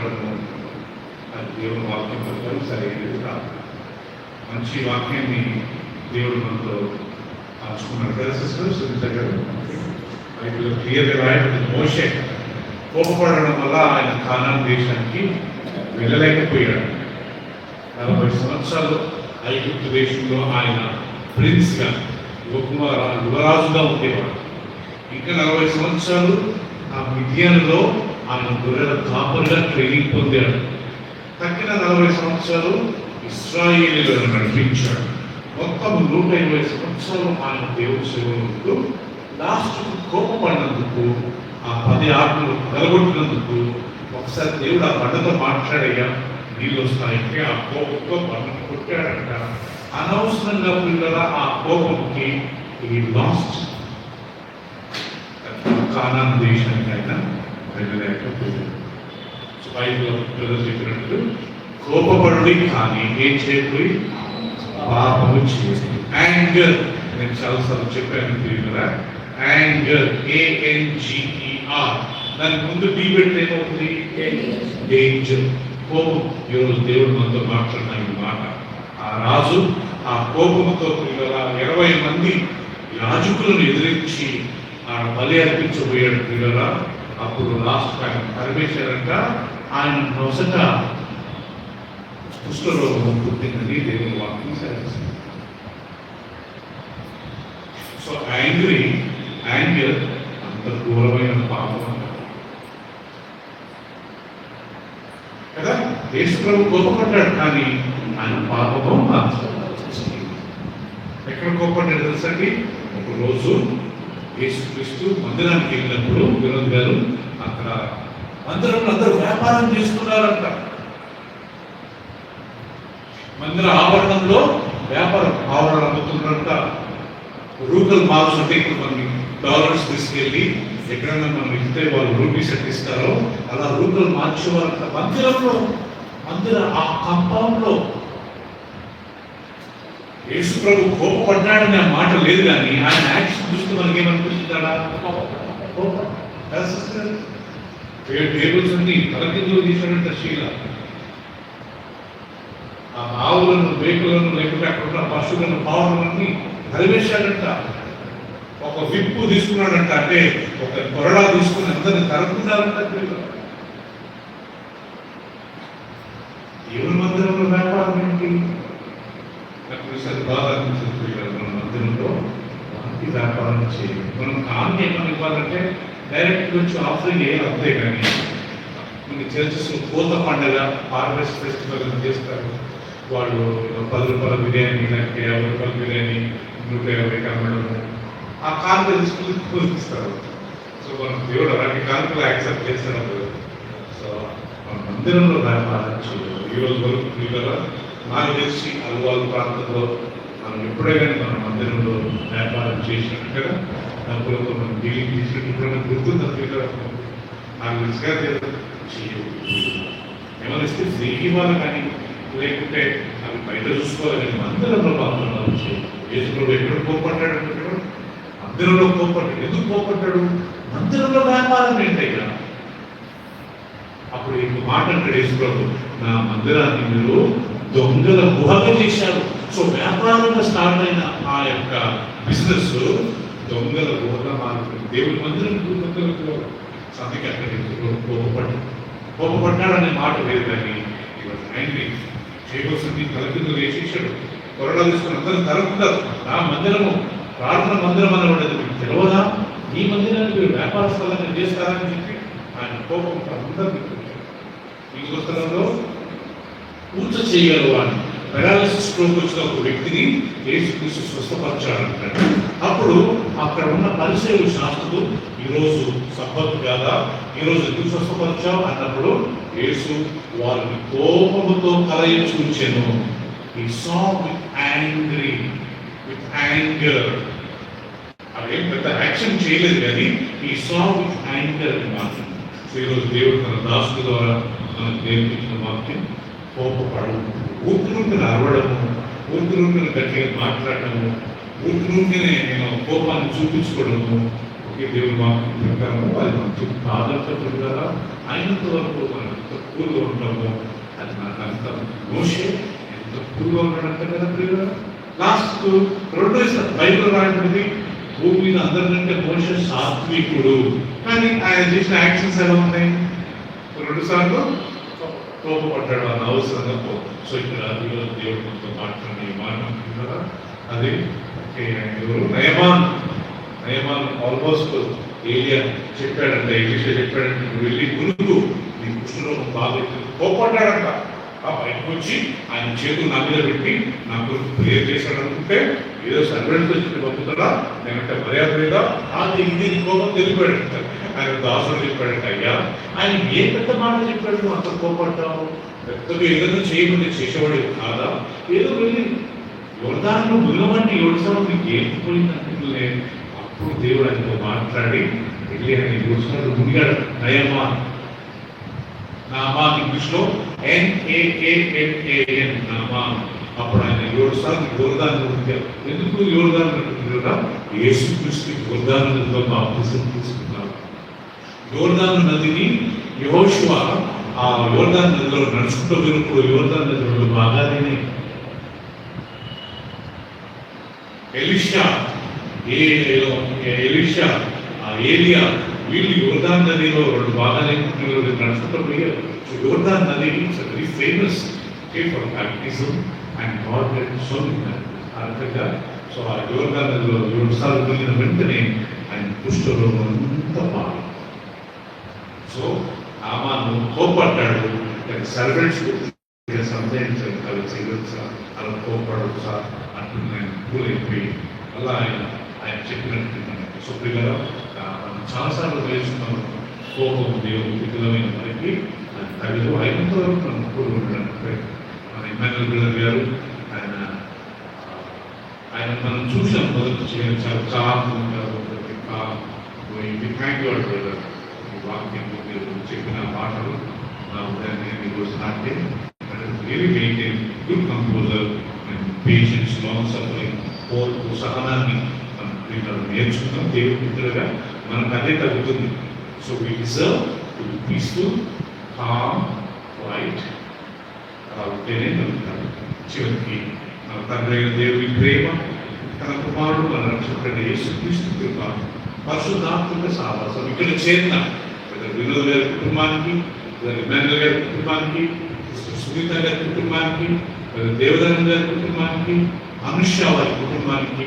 పుట్టడము అది దేవుని వాక్యం ప్రకారం సరైనది కాదు మంచి వాక్యాన్ని దేవుడు మనతో పంచుకున్నాడు కదా సిస్టర్? సునీత గారు? బైబిల్ క్లియర్గా రాయడం మోషే కోపపడడం వల్ల ఆయన కానాన్ దేశానికి వెళ్ళలేకపోయాడు. నలభై సంవత్సరాలు ఐగుప్తు దేశంలో ఆయన ప్రిన్స్గా యువకుమార యువరాజుగా ఉండేవాడు. ఇంకా నలభై సంవత్సరాలు ఆ మిథియానులో ఆయన గొర్రెల కాపురుగా ట్రైనింగ్ పొందాడు. తక్కిన నలభై సంవత్సరాలు ఇస్రాయేలీలను నడిపించాడు. మొత్తం నూట ఇరవై సంవత్సరాలు ఆయన దేవుడు సేవలు లాస్ట్ కోపపడినందుకు ఆ పది ఆటలు కలగొట్టినందుకు ఒకసారి దేవుడు ఆ బండతో మాట్లాడయ్యా నీళ్ళు వస్తాయంటే ఆ కోపంతో బండను కొట్టాడంట. అనవసరంగా పిల్లల ఆ కోపంకి ఈ లాస్ట్ కానా దేశానికైనా ఆయన వెళ్ళలేకపోయాడు సో కోపపడి కానీ ఏం చేయకపోయి పాపము చేసి యాంగర్ నేను చాలాసార్లు చెప్పాను ప్రియులరా యాంగర్ ఏఎన్జిఈఆర్ దాని ముందు టీ పెడితే ఏమవుతుంది? డేంజర్ కోపం. ఈరోజు దేవుడు మనతో మాట్లాడిన ఈ మాట. ఆ రాజు ఆ కోపంతో పిల్లల ఇరవై మంది యాజకులను ఎదిరించి ఆ బలి అర్పించబోయాడు పిల్లల అప్పుడు లాస్ట్ ఆయన పరమేశ్వరంట ఆయన నొసట కుష్ఠరోగం పుట్టిందని దేవుని వాక్యం సెలవిస్తుంది. సో యాంగ్రీ యాంగర్ అంత ఘోరమైన పాపం. కదా? యేసు ప్రభు కోపపడ్డాడు కానీ ఆయన పాపము ఎక్కడ కోపడ్డాడు తెలుసండి ఒక రోజు యేసుక్రీస్తు మందిరానికి వెళ్ళినప్పుడు వినోద్ గారు అక్కడ మందిరంలో అందరూ వ్యాపారం చేస్తున్నారంట. మందిర ఆవరణంలో వ్యాపారం ఆవరణ అమ్ముతున్నారంట. రూపలు మార్క్స్ అంటే ఇప్పుడు మనకి డాలర్స్ తీసుకెళ్ళి ఎక్కడైనా మనం ఇస్తే వాళ్ళు రూపీస్ ఎట్ ఇస్తారో అలా రూపల్ మార్చేవారంట మందిరంలో మందిర ఆ కంపౌండ్లో యేసు ప్రభు కోపపడ్డాడనే మాట లేదు కానీ ఆయన యాక్షన్ చూస్తే మనకి ఏమనిపిస్తుందా టేబుల్స్ అన్ని తలకిందులు తీసాడంట శీల. ఆ ఆవులను మేకలను లేకపోతే అక్కడ ఉన్న పశువులను పావులన్నీ కలివేశాడంట. ఒక విప్పు తీసుకున్నాడంట. అంటే ఒక కొరడా తీసుకుని అందరిని తరుపుకున్నారంట వీళ్ళు. దేవుని మందిరంలో వ్యాపారం ఏంటి నాకు ఈసారి బాగా అనిపించింది పిల్లలు మన మందిరంలో వాటి వ్యాపారం చేయాలి మనం కాన్ని ఏమైనా ఇవ్వాలంటే డైరెక్ట్ వచ్చి ఆఫరింగ్ ఏం అవుతాయి కానీ కొన్ని చర్చెస్ కోత పండగ హార్వెస్ట్ ఫెస్టివల్ చేస్తారు. వాళ్ళు పది రూపాయల బిర్యానీ లేకపోతే యాభై రూపాయల బిర్యానీ నూట యాభై కమ్మడము ఆ కానుక తీసుకుని పూజిస్తారు. సో మనం దేవుడు అలాంటి కానుకలు యాక్సెప్ట్ చేస్తాడు సో మన మందిరంలో వ్యాపారం చేయాలి ఈ రోజు వరకు పిల్లల నాకు తెలిసి అల్వాల్ ప్రాంతంలో మనం ఎప్పుడైనా కానీ మన మందిరంలో వ్యాపారం చేసినట్టు కదా డబ్బులతో మనం డీలింగ్ తీసుకుంటున్నాం గుర్తుందా నాకు మంచిగా ఏమైనా ఇస్తే ఫ్రీ ఇవ్వాలి కానీ లేకుంటే అవి బయట చూసుకోవాలి కానీ మందిరంలో పాల్గొనాలి యేసుప్రభు ఎక్కడ కోపడ్డాడు అంటున్నాడు మందిరంలో కోపడ్డాడు ఎందుకు కోపడ్డాడు మందిరంలో వ్యాపారం ఏంటయ్యా అప్పుడు ఇంకో మాట అంటాడు యేసుప్రభు నా మందిరాన్ని మీరు దొంగల గుహగా చేశారు సో వ్యాపారంగా స్టార్ట్ అయిన ఆ యొక్క బిజినెస్ దొంగల గుహగా మారుతుంది దేవుని మందిరం దొంగల గుహ అందుకే అక్కడికి కోపపడ్డాడు కోపపడ్డాడనే మాట లేదు కానీ ఇవాళ ఆయన్ని చేయవలసింది తలకిందులు వేసేసాడు కొరడా తీసుకుని అందరూ తరుపుతారు నా మందిరము ప్రార్థన మందిరం అని ఉండదు మీకు తెలియదా ఈ మందిరాన్ని మీరు వ్యాపార స్థలాన్ని చేస్తారని చెప్పి ఆయన కోపం అందరినీ ఈ పుస్తకంలో పూజ చేయగలవు పెరాలసిస్ స్ట్రోక్ వచ్చిన ఒక వ్యక్తిని యేసుక్రీస్తు స్వస్థపరచాడంటాడు అప్పుడు అక్కడ ఉన్న పరిచయం శాస్త్రులు ఈరోజు సబ్బత్ కాదా? ఈరోజు ఎందుకు స్వస్థపరచావు? అన్నప్పుడు యేసు వారిని కోపముతో కలయి చూచెను ఈ saw with angry with anger అదేం పెద్ద యాక్షన్ చేయలేదు కానీ ఈ సా విత్ యాంగర్ అని మాత్రం ఈరోజు దేవుడు తన దాసు ద్వారా మనకు నేర్పించిన వాక్యం. కోపపడము. ఊపిరుంటిని అరవడము ఊపిరుంటిని గట్టిగా మాట్లాడటము ఊపిరుంటినే నేను కోపాన్ని చూపించుకోవడము. ఒకే దేవుడు మాకు ప్రకారం అది మంచి ఆదర్శపడి కదా అయినంత వరకు మనం తక్కువగా ఉంటాము అది మనకు అంత మోసే ఎంత తక్కువగా ఉన్నాడంట కదా ప్రియుల లాస్ట్ రెండో బైబిల్ రాయబడింది భూమి మీద అందరికంటే మోసే సాత్వికుడు. కానీ ఆయన చేసిన యాక్షన్స్ ఎలా ఉన్నాయి? రెండు సార్లు కోపపడ్డాడు అన్న అవసరంగా కో- సో ఇక్కడ ఈరోజు దేవుడు మనతో మాట్లాడి మాట కదా. అది ఎవరు? నయమాన్. నయమాన్ ఆల్మోస్ట్ ఏలియా చెప్పాడంట ఎలిషా చెప్పాడంటే నువ్వు వెళ్ళి గురుకు నీ కుష్ఠరోగం బాగా కోపడ్డాడంట ఆ బయటకు వచ్చి ఆయన చేతులు నా మీద పెట్టి నా గురించి ప్రేయర్ చేశాడనుకుంటే ఏదో సర్వెంట్ వచ్చి పంపుతాడా నేనంటే మర్యాద లేదా? అది ఇది కోపం తెలిపాడంట ఆయన దాసుడు చెప్పాడంట అయ్యా ఆయన ఏ పెద్ద మాట చెప్పాడు? నువ్వు అంత కోపడ్డావు పెద్దగా ఏదైనా చేయమని చేసేవాడు కాదా? ఏదో వెళ్ళి యువదానంలో మునవంటి యువసానం నీకు ఏం పోయిందంటే అప్పుడు దేవుడు ఆయనతో మాట్లాడి వెళ్ళి ఆయన యువసాలు మునిగాడు నయమా నామా ఇంగ్లీష్లో ఎన్ఏఏఎన్ఏఎన్ నామా. అప్పుడు ఆయన ఏడు సార్లు యోగదానం ఉంచారు ఎందుకు యోగదానం అంటున్నారా యేసు యోగదానం బాప్తిజం తీసుకున్నారు. యోగదాన నదిని యెహోషువ ఆ యోగదాన నదిలో నడుచుకుంటూ వెళ్ళినప్పుడు యోగదాన నదిలో రెండు బాగానే ఎలిషా ఏ ఎలిషా ఆ ఏలియా వీళ్ళు యోర్దాన్ నదిలో రెండు బాగానే నడుచుకుంటూ పోయారు. సో యోర్దాన్ నది it's very famous for baptism. And God so అర్థంగా సో ఆ యోగాలలో నదిలో ఏడు సార్లు వెళ్ళిన వెంటనే ఆయన కుష్ఠరోగం అంతా బాగా సో ఆమాను కోపడ్డాడు సర్వెంట్స్ సందేహించారు అలా చేయొచ్చా అలా కోపడవచ్చా ఆయన నేను కూలైపోయి అలా ఆయన ఆయన చెప్పినట్టు విన్నాను. సో పిల్లలు మనం చాలాసార్లు వేస్తున్నాం కోపం దేవుడు విధులమైన మనకి అది తగిలి అయినంత మనం కూడి ఉండడానికి మన ఇమానుల్ బ్రదర్ గారు ఆయన ఆయన మనం చూసాం మొదటి చేయడం చాలా చాలా ఉంటారు థ్యాంక్ యూ బ్రదర్ ఈ వాక్యం మీరు చెప్పిన మాటలు నా ఉదయాన్నే ఈరోజు నాటే really maintain good composure and patience long suffering ఓర్పు సహనాన్ని మనం దీంట్లో నేర్చుకున్నాం దేవుడి మిత్రులుగా మనకు అదే తగ్గుతుంది. So we deserve to peaceful calm white ఉంటేనే కలుగుతాడు చివరికి మన తండ్రి దేవుని ప్రేమ తన కుమారుడు మన రక్షకుడు యేసుక్రీస్తు కృప పరిశుద్ధాత్మక సావాసం ఇక్కడ చేరిన వినోద్ గారి కుటుంబానికి బ్రదర్ గారి కుటుంబానికి సునీత గారి కుటుంబానికి బ్రదర్ దేవదానం గారి కుటుంబానికి అనుష వారి కుటుంబానికి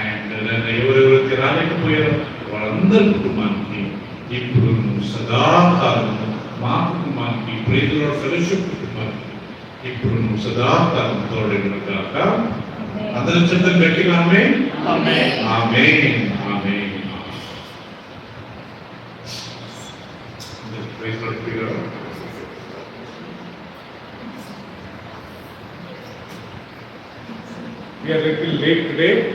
అండ్ ఎవరెవరైతే రాలేకపోయారో వాళ్ళందరి కుటుంబానికి ఇప్పుడు సదాకాలం మా కుటుంబానికి ప్రేమ ఫెలోషిప్ కుటుంబానికి ఇప్పుడు నువ్వు సదాకాలం తోడైన కాక అందరి చెత్త గట్టిగా ఆమె Amen. ఆమె ఆమె Praise Lord, Peter. We are little late today.